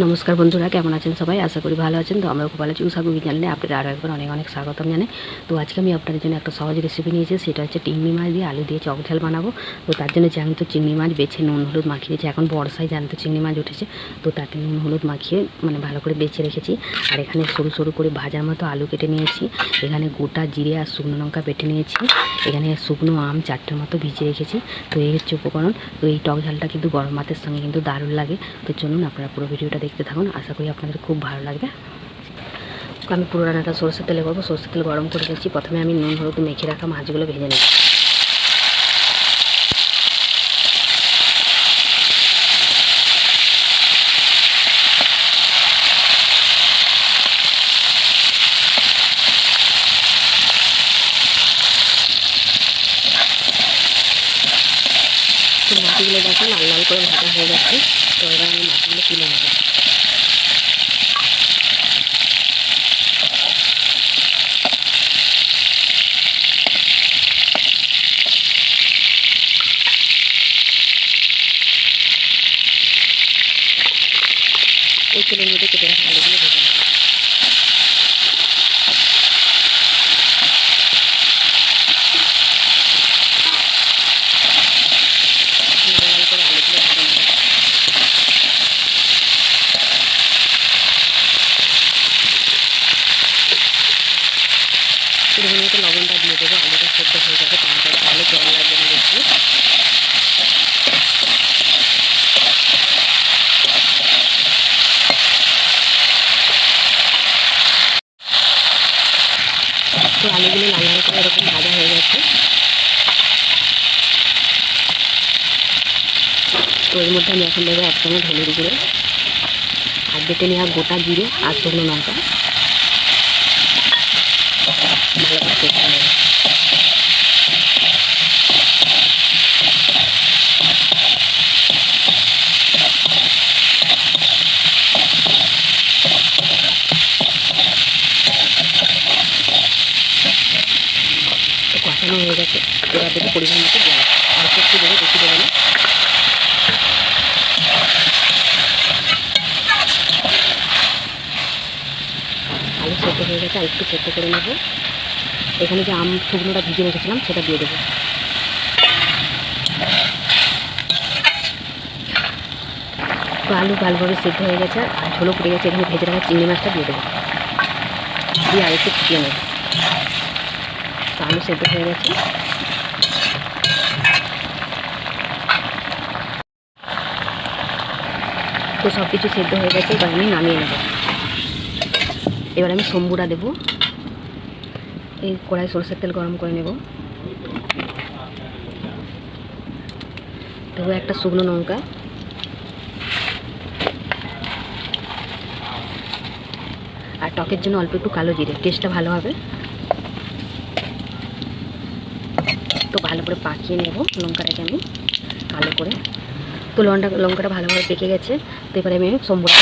নমস্কার বন্ধুরা, কেমন আছেন সবাই? আশা করি ভালো আছেন। তো আমরা খুব ভালো আছি। উষা কুকি চ্যানেলে আপনাদের আরও একবার অনেক অনেক স্বাগতম জানে তো আজকে আমি আপনাদের জন্য একটা সহজ রেসিপি নিয়েছি, সেটা হচ্ছে চিংড়ি মাছ দিয়ে আলু দিয়ে চক ঝাল বানাবো। তো তার জন্য জ্যান্ত চিংড়ি মাছ বেছে, নুন, হলুদ মাখিয়ে দিয়েছি, এখন বর্ষায় জ্যান্ত চিংড়ি মাছ উঠেছে। তো তাতে নুন, হলুদ মাখিয়ে মানে ভালো করে বেছে রেখেছি। আর এখানে সরু সরু করে ভাজার মতো আলু কেটে নিয়েছি। এখানে গোটা জিরে আর শুকনো লঙ্কা বেটে নিয়েছি। এখানে শুকনো আম চারটের মতো ভিজিয়ে রেখেছি। তো এই হচ্ছে উপকরণ। তো এই টক ঝালটা কিন্তু গরম ভাতের সঙ্গে কিন্তু দারুণ লাগে। তো চলুন, আপনারা পুরো ভিডিওটা দেখতে থাকুন। আশা করি আপনাদের খুব ভালো লাগবে। আমি পুরো রান্নাটা সরষের তেলে করব। সরষের তেল গরম করে দিচ্ছি প্রথমে আমি নুন, হলুদ মেখে রাখা মাছগুলো ভেজে নেব। তো মাছগুলো দেখো, লাল লাল করে ভাজা হয়ে যাচ্ছে তো এবার আমি মাছগুলো ওই তেলের মধ্যে কেটে রাখা আলুগুলো ভেজে নেব। লবণটা দিয়ে দেবো, আলুটা সেদ্ধ হয়ে যাবে তাহলে জল লাগবে না বেশি তো আলুগুলো লাল করে এরকম ভাজা হয়ে গেছে। তো এর মধ্যে আমি এখন দেবো এক চামচ হলুদ আর দেখে নেওয়া গোটা জিরে আর শুকনো লঙ্কা। ভালো করে হবে হয়ে গেছে। এবার দেবো পরিমাণ মতো জল। অল্প একটু দেবো, বেশি দেবো না। আলু সেদ্ধ হয়ে গেছে আর একটু সেদ্ধ করে নেব। এখানে যে আম শুকনোটা ভিজে রেখেছিলাম, সেটা দিয়ে দেবো। তো আলু ভালোভাবে সেদ্ধ হয়ে গেছে, আর ঝোলও ফুটে গেছে। এখানে ভেজে রাখা চিংড়ি মাছটা দিয়ে দেবো। দিয়ে আর একটু ফুটিয়ে নেব। আলু সেদ্ধ হয়ে গেছে। তো সব কিছু সেদ্ধ হয়ে গেছে, এবার আমি নামিয়ে নেব। এবার আমি সম্বুরা দেবো। এই কড়াই সরষের তেল গরম করে নেব। দেবো একটা শুকনো লঙ্কা। আর টকের জন্য অল্প একটু কালো জিরে, টেস্টটা ভালো হবে। তো ভালো করে পাকিয়ে নেব লঙ্কাটাকে আমি ভালো করে। তো লঙ্কা লঙ্কাটা ভালোভাবে পেকে গেছে। তো এবারে আমি সম্বুরা